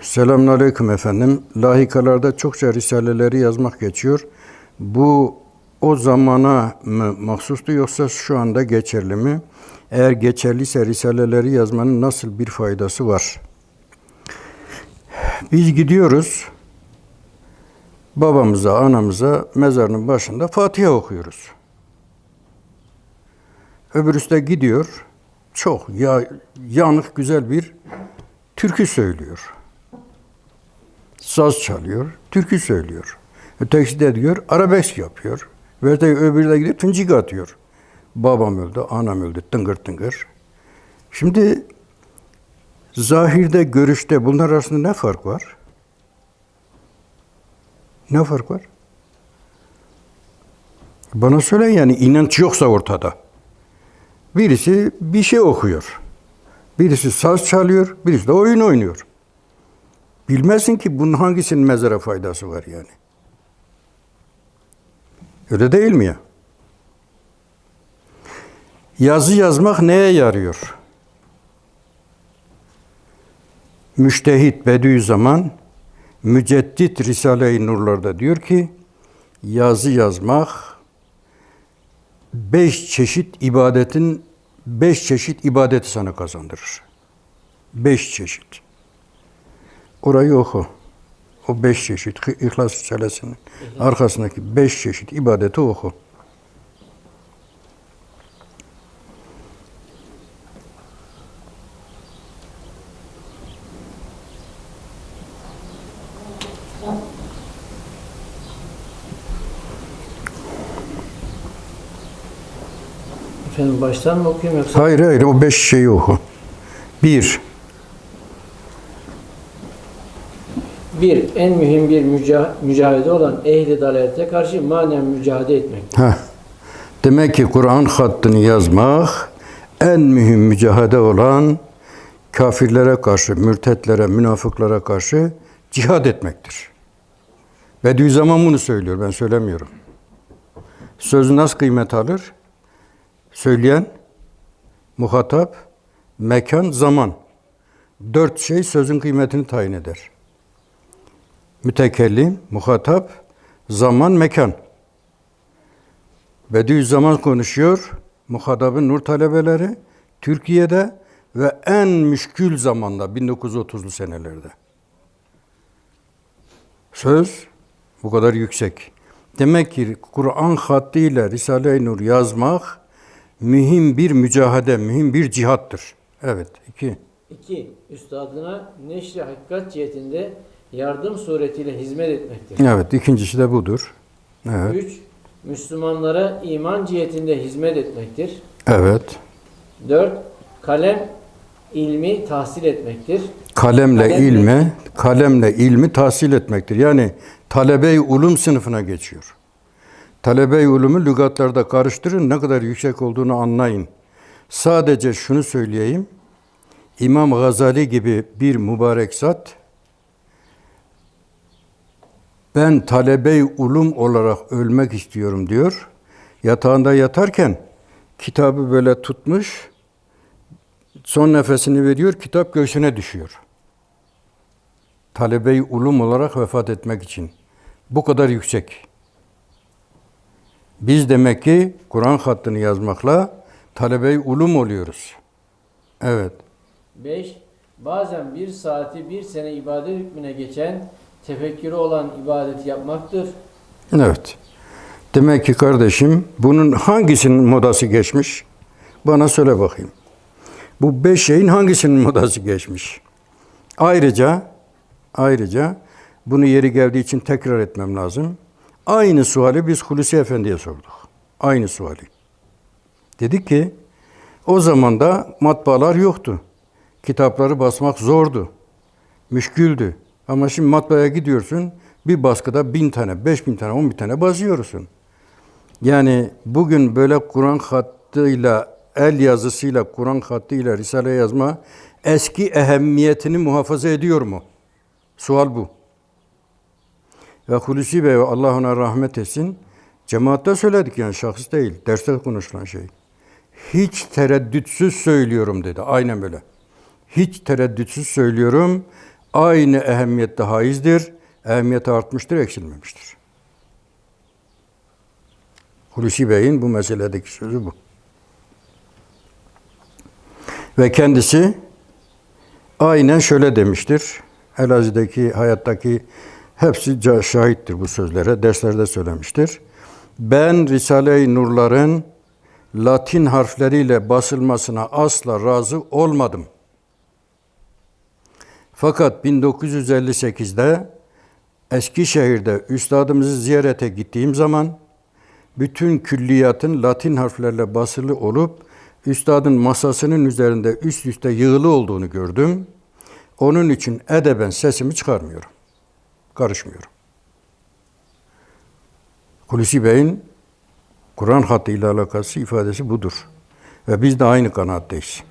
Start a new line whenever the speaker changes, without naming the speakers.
Selamünaleyküm efendim. Lahikalarda çokça risaleleri yazmak geçiyor. Bu o zamana mı mahsustu yoksa şu anda geçerli mi? Eğer geçerliyse risaleleri yazmanın nasıl bir faydası var? Biz gidiyoruz. Babamıza, anamıza mezarının başında Fatiha okuyoruz. Öbürüsü de gidiyor. Çok ya, yanık güzel bir türkü söylüyor saz çalıyor, türkü söylüyor. Ötekisi de diyor arabesk yapıyor. Ve öbürü de gidip tıncık atıyor. Babam öldü, anam öldü, tıngır tıngır. Şimdi zahirde, görüşte bunlar arasında ne fark var? Ne fark var? Bana söyleyin yani inanç yoksa ortada. Birisi bir şey okuyor. Birisi saz çalıyor, birisi de oyun oynuyor. Bilmezsin ki bunun hangisinin mezara faydası var yani. Öyle değil mi ya? Yazı yazmak neye yarıyor? Müştehit Bediüzzaman Müceddit Risale-i Nurlar'da diyor ki yazı yazmak beş çeşit ibadetin beş çeşit ibadeti sana kazandırır. Beş çeşit. Orayı oku. O beş çeşit İhlas Risalesi'nin arkasındaki beş çeşit ibadeti oku.
Efendim baştan mı okuyayım yoksa?
Hayır hayır o beş şeyi oku. Bir,
Bir, en mühim bir müca- mücadele olan ehli dalalete karşı manen mücadele etmek.
Heh. Demek ki Kur'an hattını yazmak en mühim mücadele olan kafirlere karşı, mürtetlere, münafıklara karşı cihad etmektir. Bediüzzaman bunu söylüyor, ben söylemiyorum. Söz nasıl kıymet alır? Söyleyen, muhatap, mekan, zaman. Dört şey sözün kıymetini tayin eder. Mütekellim, muhatap, zaman, mekan. Bediüzzaman konuşuyor. Muhatabın nur talebeleri Türkiye'de ve en müşkül zamanda 1930'lu senelerde. Söz bu kadar yüksek. Demek ki Kur'an hattıyla Risale-i Nur yazmak mühim bir mücahede, mühim bir cihattır. Evet, iki.
İki, üstadına neşri hakikat cihetinde yardım suretiyle hizmet etmektir.
Evet, ikincisi de budur. Evet,
Üç, Müslümanlara iman cihetinde hizmet etmektir.
evet.
Dört, kalem ilmi tahsil etmektir.
Kalemle
Kalemle-
ilme, kalemle ilmi tahsil etmektir. Yani talebe-i ulum sınıfına geçiyor. Talebe-i ulumu lügatlarda karıştırın, ne kadar yüksek olduğunu anlayın. Sadece şunu söyleyeyim. İmam Gazali gibi bir mübarek zat, ben talebe-i ulum olarak ölmek istiyorum diyor. Yatağında yatarken kitabı böyle tutmuş, son nefesini veriyor, kitap göğsüne düşüyor. Talebe-i ulum olarak vefat etmek için. Bu kadar yüksek. Biz demek ki Kur'an hattını yazmakla talebe-i ulum oluyoruz. Evet.
Beş, bazen bir saati bir sene ibadet hükmüne geçen tefekkürü olan ibadeti yapmaktır.
Evet. Demek ki kardeşim bunun hangisinin modası geçmiş? Bana söyle bakayım. Bu beş şeyin hangisinin modası geçmiş? Ayrıca ayrıca bunu yeri geldiği için tekrar etmem lazım. Aynı suali biz Hulusi Efendi'ye sorduk. Aynı suali. Dedik ki o zaman da matbaalar yoktu. Kitapları basmak zordu. Müşküldü. Ama şimdi matbaaya gidiyorsun, bir baskıda bin tane, beş bin tane, on bin tane basıyorsun. Yani bugün böyle Kur'an hattıyla, el yazısıyla, Kur'an hattıyla Risale yazma eski ehemmiyetini muhafaza ediyor mu? Sual bu. Ve Hulusi Bey Allah ona rahmet etsin. Cemaatte söyledik yani şahıs değil. Derste konuşulan şey. Hiç tereddütsüz söylüyorum dedi. Aynen böyle. Hiç tereddütsüz söylüyorum. Aynı ehemmiyette haizdir. Ehemmiyeti artmıştır, eksilmemiştir. Hulusi Bey'in bu meseledeki sözü bu. Ve kendisi aynen şöyle demiştir. Elazığ'daki hayattaki hepsi şahittir bu sözlere. Derslerde söylemiştir. Ben Risale-i Nurların Latin harfleriyle basılmasına asla razı olmadım. Fakat 1958'de Eskişehir'de üstadımızı ziyarete gittiğim zaman bütün külliyatın Latin harflerle basılı olup üstadın masasının üzerinde üst üste yığılı olduğunu gördüm. Onun için edeben sesimi çıkarmıyorum. Karışmıyorum. Hulusi Bey'in Kur'an hattıyla alakası ifadesi budur. Ve biz de aynı kanaatteyiz.